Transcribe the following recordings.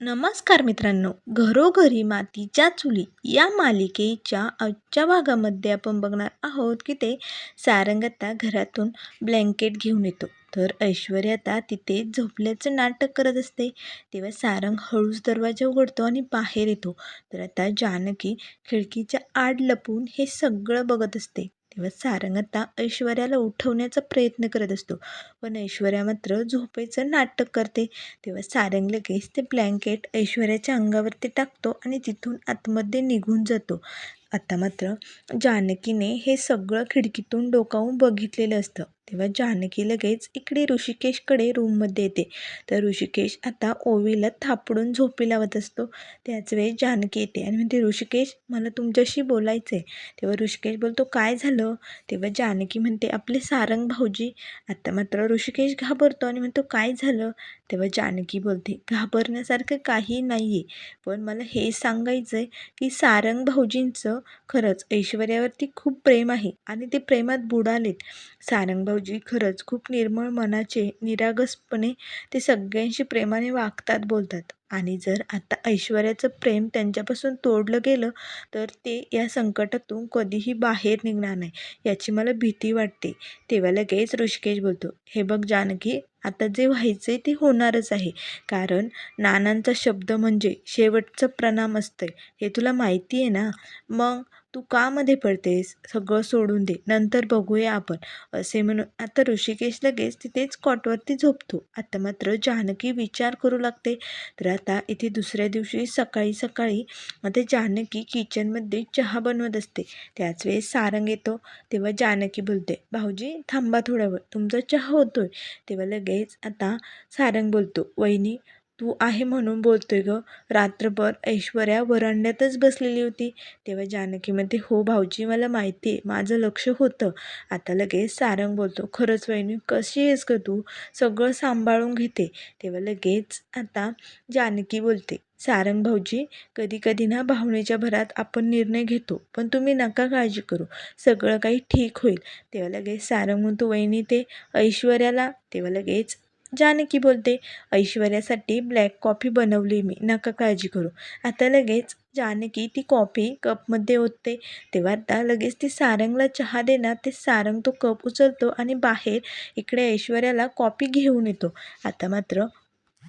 नमस्कार मित्रांनो. घरोघरी मातीच्या चुली या मालिकेच्या आजच्या भागामध्ये आपण बघणार आहोत की ते सारंग आता घरातून ब्लँकेट घेऊन येतो. तर ऐश्वर्या आता तिथे झोपल्याचं नाटक करत असते. तेव्हा सारंग हळूच दरवाजा उघडतो आणि बाहेर येतो. तर आता जानकी खिडकीच्या आड लपून हे सगळं बघत असते. तेव्हा सारंग आता ऐश्वर्याला उठवण्याचा प्रयत्न करत असतो. पण ऐश्वर्या मात्र झोपेचं नाटक करते. तेव्हा सारंग लगेच ते ब्लँकेट ऐश्वर्याच्या अंगावरती टाकतो आणि तिथून आतमध्ये निघून जातो. आता मात्र जानकीने हे सगळं खिडकीतून डोकावून बघितलेलं असतं. तेव्हा जानकी लगेच इकडे ऋषिकेशकडे रूममध्ये येते. तर ऋषिकेश आता ओवीला थापडून झोपी लावत असतो. त्याच वेळेस जानकी येते आणि म्हणते ऋषिकेश मला तुमच्याशी बोलायचं आहे तेव्हा ऋषिकेश बोलतो काय झालं? तेव्हा जानकी म्हणते आपले सारंग भाऊजी आता मात्र ऋषिकेश घाबरतो. आणि म्हणतो काय झालं? तेव्हा जानकी बोलते घाबरण्यासारखं काही नाही आहे पण मला हे सांगायचं आहे की सारंग भाऊजींचं खरंच ऐश्वर्यावरती खूप प्रेम आहे आणि ते प्रेमात बुडालेत. सारंग भाऊजी खरंच खूप निर्मळ मनाचे निरागसपणे ते सगळ्यांशी प्रेमाने वागतात बोलतात. आणि जर आता ऐश्वर्याचं प्रेम त्यांच्यापासून तोडलं गेलं तर ते या संकटातून कधीही बाहेर निघणार नाही याची मला भीती वाटते. तेव्हा लगेच ऋषिकेश बोलतो हे बघ जानकी आता जे व्हायचं ते होणारच आहे. कारण नानांचा शब्द म्हणजे शेवटचं प्रणाम असतं हे तुला माहिती आहे ना? मग तू का मध्ये पडतेस? सगळं सोडून दे. नंतर बघूया आपण. असे म्हणून आता ऋषिकेश लगेच तिथेच कॉटवरती झोपतो. आता मात्र जानकी विचार करू लागते. तर आता इथे दुसऱ्या दिवशी सकाळी सकाळी आता जानकी किचनमध्ये चहा बनवत असते. त्याच वेळेस सारंग येतो. तेव्हा जानकी बोलते भाऊजी थांबा थोड्या वेळ. तुमचा चहा होतोय. तेव्हा लगेच आता सारंग बोलतो वहिनी तू आहे म्हणून बोलतोय ग. रात्रभर ऐश्वर्या वरांड्यातच बसलेली होती. तेव्हा जानकी म्हणते हो भाऊजी मला माहिती आहे माझं लक्ष होतं. आता लगेच सारंग बोलतो खरंच वहिनी कशी आहेस ग तू? सगळं सांभाळून घेते. तेव्हा लगेच आता जानकी बोलते सारंग भाऊजी कधी कधी ना भावनेच्या भरात आपण निर्णय घेतो पण तुम्ही नका काळजी करू सगळं काही ठीक होईल. तेव्हा लगेच सारंग म्हणतो वहिनी ते ऐश्वर्याला. तेव्हा लगेच जानकी बोलते ऐश्वर्यासाठी ब्लॅक कॉफी बनवली मी नका काळजी करू. आता लगेच जानकी ती कॉफी कपमध्ये ओतते. तेव्हा आता लगेच ती सारंगला चहा देणार ते सारंग तो कप उचलतो आणि बाहेर इकडे ऐश्वर्याला कॉफी घेऊन येतो. आता मात्र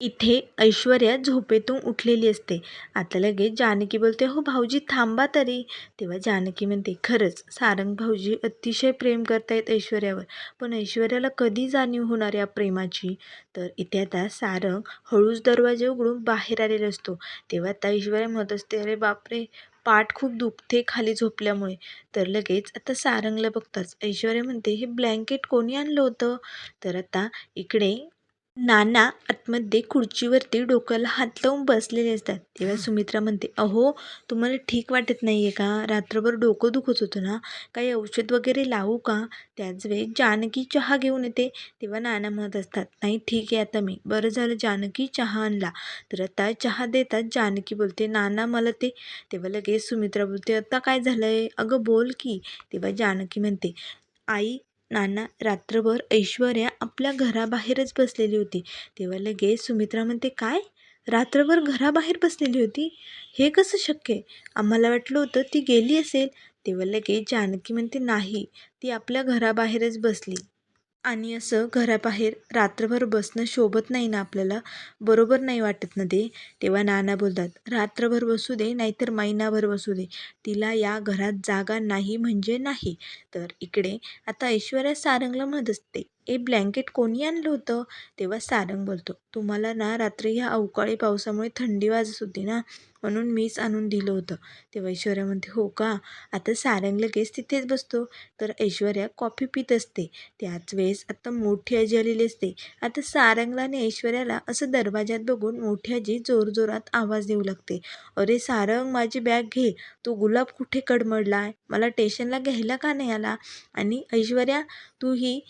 इथे ऐश्वर्या झोपेतून उठलेली असते. आता लगेच जानकी बोलते हो भाऊजी थांबा तरी. तेव्हा जानकी म्हणते खरंच सारंग भाऊजी अतिशय प्रेम करतायत ऐश्वर्यावर. पण ऐश्वर्याला कधी जाणीव होणार या प्रेमाची? तर इथे आता सारंग हळूच दरवाजे उघडून बाहेर आलेला असतो. तेव्हा आता ऐश्वर्या म्हणत असते अरे बापरे पाठ खूप दुखते खाली झोपल्यामुळे. तर लगेच आता सारंगला बघताच ऐश्वर्या म्हणते हे ब्लँकेट कोणी आणलं होतं? तर आता इकडे नाना आतमध्ये खुर्चीवरती डोक्याला हात लावून बसलेले असतात. तेव्हा सुमित्रा म्हणते अहो तुम्हाला ठीक वाटत नाही आहे का? रात्रभर डोकं दुखत होतं ना? काही औषध वगैरे लावू का? त्याच वेळी जानकी चहा घेऊन येते. तेव्हा नाना म्हणत असतात नाही ठीक आहे आता मी. बरं झालं जानकी चहा आणला. तर आता चहा देतात. जानकी बोलते नाना मला ते तेव्हा लगेच सुमित्रा बोलते आता काय झालं आहे अगं बोल की. तेव्हा जानकी म्हणते आई नाना रात्रभर ऐश्वर्या आपल्या घराबाहेरच बसलेली होती. तेव्हा लगेच सुमित्रा म्हणते काय? रात्रभर घराबाहेर बसलेली होती? हे कसं शक्य आहे? आम्हाला वाटलं होतं ती गेली असेल. तेव्हा लगेच जानकी म्हणते नाही ती आपल्या घराबाहेरच बसली. आणि असं घराबाहेर रात्रभर बसणं शोभत नाही ना आपल्याला. बरोबर नाही वाटत ना ते? तेव्हा नाना बोलतात रात्रभर बसू दे नाहीतर महिनाभर बसू दे. तिला या घरात जागा नाही म्हणजे नाही. तर इकडे आता ऐश्वर्या सारंगला म्हणत असते ए ब्लँकेट कोणी आणलं होतं? तेव्हा सारंग बोलतो तुम्हाला ना रात्री ह्या अवकाळी पावसामुळे थंडी वाजत होती ना म्हणून मीच आणून दिलं होतं. तेव्हा ऐश्वर्या म्हणते हो का? आता सारंग लगेच तिथेच बसतो. तर ऐश्वर्या कॉफी पित असते. त्याच वेळेस आता मोठी आजी आलेली असते. आता सारंगला आणि ऐश्वर्याला असं दरवाज्यात बघून मोठी आजी जोरजोरात आवाज देऊ लागते. अरे सारंग माझी बॅग घे. तो गुलाब कुठे कडमडला आहे मला टेशनला घ्यायला का नाही आला? आणि ऐश्वर्या तू ही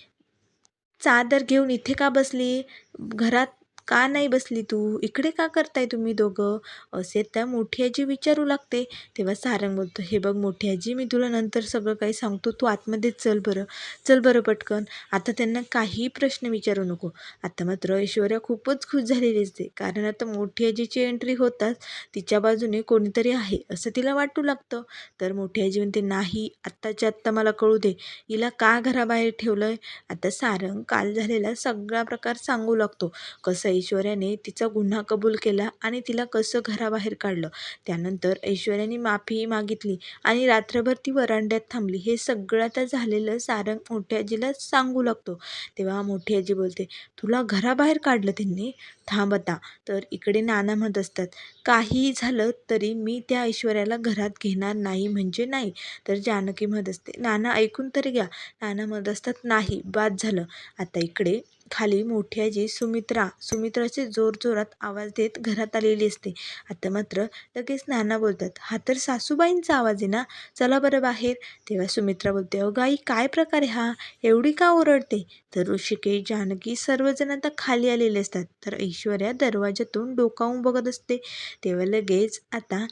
चादर घेऊन इथे का बसली? घरात का नाही बसली तू? इकडे का करताय तुम्ही दोघं? असे त्या मोठी आजी विचारू लागते. तेव्हा सारंग बोलतो हे बघ मोठी आजी मी तुला नंतर सगळं काही सांगतो. तू आतमध्ये चल बरं. चल बरं पटकन. आता त्यांना काही प्रश्न विचारू नको. आता मात्र ऐश्वर्या खूपच खुश झालेली असते. कारण आता मोठी आजीची एंट्री होताच तिच्या बाजूने कोणीतरी आहे असं तिला वाटू लागतं. तर मोठी आजी म्हणते नाही आत्ताच्या आत्ता मला कळू दे. हिला का घराबाहेर ठेवलं आहे आता सारंग काल झालेला सगळा प्रकार सांगू लागतो. कसं ऐश्वर्याने तिचा गुन्हा कबूल केला आणि तिला कसं घराबाहेर काढलं. त्यानंतर ऐश्वर्याने माफी मागितली आणि रात्रभर ती वरांड्यात थांबली. हे सगळं आता झालेलं सारंग मोठ्या आजीला सांगू लागतो. तेव्हा मोठी आजी बोलते तुला घराबाहेर काढलं त्यांनी? थांब आता तर इकडे नाना म्हणत असतात काहीही झालं तरी मी त्या ऐश्वर्याला घरात घेणार नाही म्हणजे नाही तर जानकी म्हणत असते नाना ऐकून तरी घ्या नाना म्हणत असतात नाही बाद झालं. आता इकडे खाली मोठी आजी सुमित्रा. सुमित्राचे जोरजोरात आवाज देत घरात आलेली असते. आता मात्र लगेच नाना बोलतात हा तर सासूबाईंचा आवाज आहे ना? चला बरं बाहेर. तेव्हा सुमित्रा बोलते अगं आई काय प्रकार आहे हा? एवढी का ओरडते? तर ऋषिकेश जानकी सर्वजण आता खाली आलेले असतात. तर ऐश्वर्या दरवाजातून डोकावून बघत असते. तेव्हा लगेच आता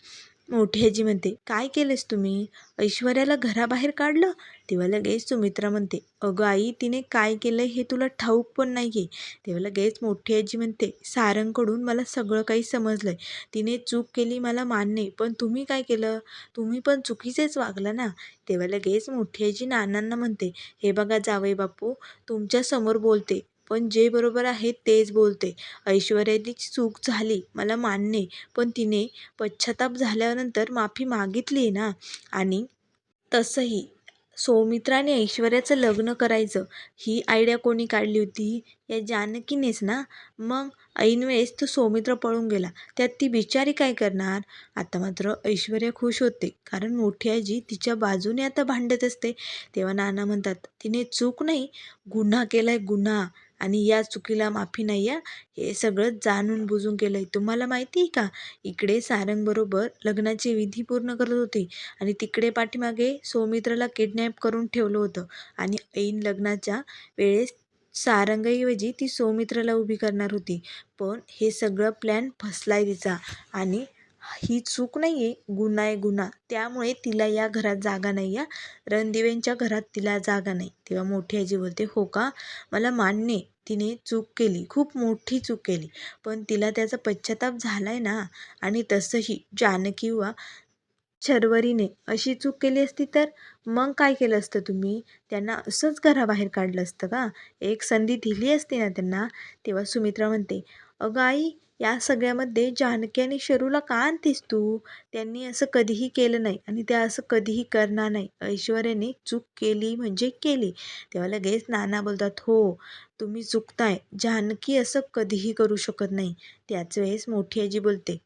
मोठी आजी म्हणते काय केलेस तुम्ही? ऐश्वर्याला घराबाहेर काढलं? तेव्हा लगेच सुमित्रा म्हणते अगं आई तिने काय केलं हे तुला ठाऊक पण नाही आहे तेव्हा लगेच मोठी आजी म्हणते सारंगकडून मला सगळं काही समजलं आहे तिने चूक केली मला मान्य पण तुम्ही काय केलं? तुम्ही पण चुकीचेच वागला ना? तेव्हा लगेच मोठी आजी नानांना म्हणते हे बघा जावई बापू तुमच्यासमोर बोलते. पण जे बरोबर आहे तेच बोलते. ऐश्वर्याची चूक झाली मला मान्य पण तिने पश्चाताप झाल्यानंतर माफी मागितली आहे ना? आणि तसंही सौमित्राने ऐश्वर्याचं लग्न करायचं. ही आयडिया कोणी काढली होती? या जानकीनेच ना? मग ऐनवेळेस तो सौमित्र पळून गेला. त्यात ती बिचारी काय करणार? आता मात्र ऐश्वर्या खुश होते. कारण मोठी आजी तिच्या बाजूने आता भांडत असते. तेव्हा नाना म्हणतात तिने चूक नाही गुन्हा केलाय गुन्हा. आणि या चुकीला माफी नाही या हे सगळं जाणून बुजून केलं आहे तुम्हाला माहिती आहे का? इकडे सारंगबरोबर लग्नाची विधी पूर्ण करत होती आणि तिकडे पाठीमागे सौमित्राला किडनॅप करून ठेवलं होतं. आणि ऐन लग्नाच्या वेळेस सारंगऐवजी ती सौमित्राला उभी करणार होती. पण हे सगळं प्लॅन फसला आहे तिचा. आणि ही चूक नाही आहे गुन्हा आहे गुन्हा. त्यामुळे तिला या घरात जागा नाही या रणदिवेंच्या घरात तिला जागा नाही. तेव्हा मोठी आजी बोलते हो का? मला मान्य तिने चूक केली. खूप मोठी चूक केली. पण तिला त्याचा पश्चाताप झाला आहे ना. आणि तसंही जानकी वा शर्वरीने अशी चूक केली असती तर मग काय केलं असतं तुम्ही? त्यांना असंच घराबाहेर काढलं असतं का? एक संधी दिली असती ना त्यांना? तेव्हा सुमित्रा म्हणते अगं आई या सगळ्यामध्ये जानकी आणि शरूला का आणतेस तू? त्यांनी असं कधीही केलं नाही आणि त्या असं कधीही करणार नाही. ऐश्वर्याने चूक केली म्हणजे केली. तेव्हा लगेच नाना बोलतात हो तुम्ही चुकताय. जानकी असं कधीही करू शकत नाही. त्याच वेळेस मोठी आजी बोलते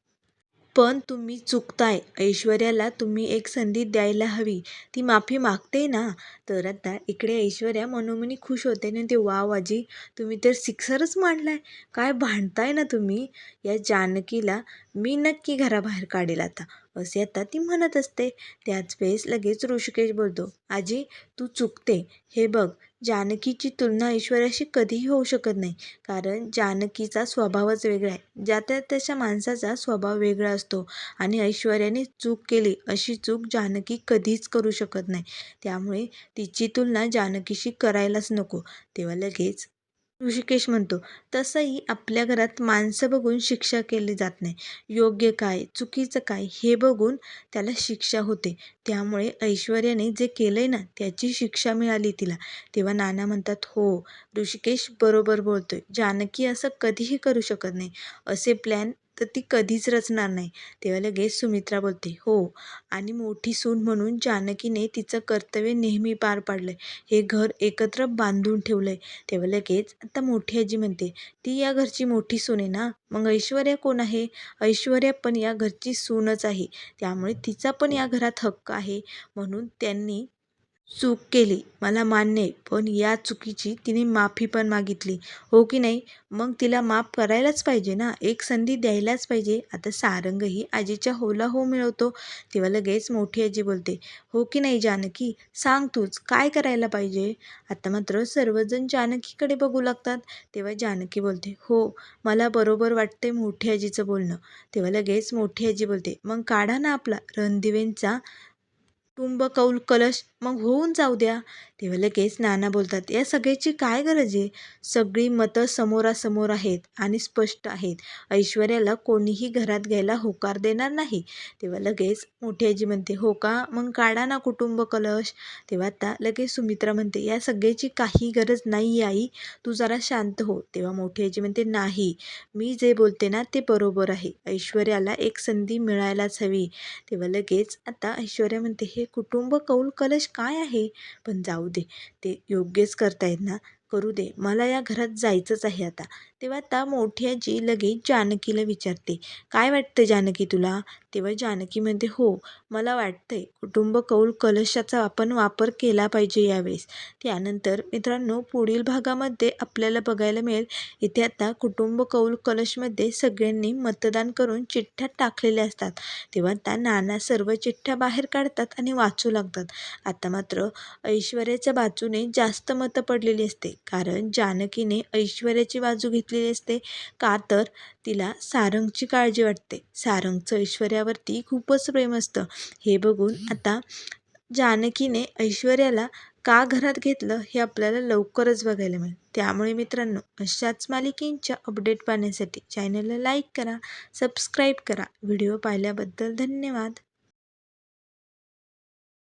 पण तुम्ही चुकताय. ऐश्वर्याला तुम्ही एक संधी द्यायला हवी. ती माफी मागते ना? तर आता इकडे ऐश्वर्या मनोमनी खुश होते आणि ते वाव आजी तुम्ही तर सिक्सरच मांडलाय. काय भांडताय ना तुम्ही? या जानकीला मी नक्की घराबाहेर काढेल आता. असे आता ती म्हणत असते. त्याच वेळेस लगेच ऋषिकेश बोलतो आजी तू चुकते. हे बघ जानकीची तुलना ऐश्वर्याशी कधीही होऊ शकत नाही. कारण जानकीचा स्वभावच वेगळा आहे. ज्या त्या त्याच्या माणसाचा स्वभाव वेगळा असतो आणि ऐश्वर्याने चूक केली अशी चूक जानकी कधीच करू शकत नाही. त्यामुळे तिची तुलना जानकीशी करायलाच नको. तेव्हा लगेच ऋषिकेश म्हणतो. तसंही आपल्या घरात माणसं बघून शिक्षा केली जात नाही. योग्य काय चुकीचं काय हे बघून त्याला शिक्षा होते. त्यामुळे ऐश्वर्याने जे केलंय ना त्याची शिक्षा मिळाली तिला. तेव्हा नाना म्हणतात हो ऋषिकेश बरोबर बोलतोय. जानकी असं कधीही करू शकत नाही. असे प्लॅन तर ती कधीच रचणार नाही. तेव्हा लगेच सुमित्रा बोलते हो आणि मोठी सून म्हणून जानकीने तिचं कर्तव्य नेहमी पार पाडलंय. हे घर एकत्र बांधून ठेवलं आहे तेव्हा लगेच आता मोठी आजी म्हणते ती या घरची मोठी सून आहे ना? मग ऐश्वर्या कोण आहे? ऐश्वर्या पण या घरची सूनच आहे. त्यामुळे तिचा पण या घरात हक्क आहे. म्हणून त्यांनी चूक केली. मला मान्य आहे पण या चुकीची तिने माफी पण मागितली. हो की नाही? मग तिला माफ करायलाच पाहिजे ना? एक संधी द्यायलाच पाहिजे. आता सारंगही आजीच्या होला हो मिळवतो. तेव्हा लगेच मोठी आजी बोलते हो की नाही जानकी? सांग तूच काय करायला पाहिजे? आता मात्र सर्वजण जानकीकडे बघू लागतात. तेव्हा जानकी बोलते हो मला बरोबर वाटते मोठी आजीचं बोलणं. तेव्हा लगेच मोठी आजी बोलते मग काढा ना आपला रणदिवेंचा कुटुंब कौल कलश मग होऊन जाऊ द्या. तेव्हा लगेच नाना बोलतात. या सगळ्याची काय गरज आहे? सगळी मतं समोरासमोर आहेत आणि स्पष्ट आहेत. ऐश्वर्याला कोणीही घरात घ्यायला होकार देणार नाही. तेव्हा लगेच मोठी आजी म्हणते हो का? मग काढा ना कुटुंब कलश. तेव्हा आता लगेच सुमित्रा म्हणते या सगळ्याची काही गरज नाही आई. तू जरा शांत हो. तेव्हा मोठी आजी म्हणते नाही. मी जे बोलते ना ते बरोबर आहे. ऐश्वर्याला एक संधी मिळायलाच हवी. तेव्हा लगेच आता ऐश्वर्या म्हणते हे कुटुंब कौल कलश काय आहे? पण जाऊ दे ते योग्यच करतायत ना. करू दे मला या घरात जायचंच आहे आता. तेव्हा त्या मोठी आजी लगेच जानकीला विचारते काय वाटतं जानकी तुला? तेव्हा जानकी म्हणते हो मला वाटतंय कुटुंब कौल कलशाचा आपण वापर केला पाहिजे यावेळेस. त्यानंतर मित्रांनो पुढील भागामध्ये आपल्याला बघायला मिळेल इथे आता कुटुंब कौल कलशमध्ये सगळ्यांनी मतदान करून चिठ्ठ्या टाकलेल्या असतात. तेव्हा त्या नाना सर्व चिठ्ठ्या बाहेर काढतात आणि वाचू लागतात. आता मात्र ऐश्वर्याच्या बाजूने जास्त मतं पडलेली असते. कारण जानकीने ऐश्वर्याची बाजू घेतलेली असते का तर? तिला सारंगची काळजी वाटते. सारंगचं ऐश्वर्यावरती खूपच प्रेम असतं. हे बघून आता जानकीने ऐश्वर्याला का घरात घेतलं हे आपल्याला लवकरच बघायला मिळेल. त्यामुळे मित्रांनो अशाच मालिकेंच्या अपडेट पाहण्यासाठी चॅनलला लाईक करा सबस्क्राईब करा. व्हिडिओ पाहिल्याबद्दल धन्यवाद.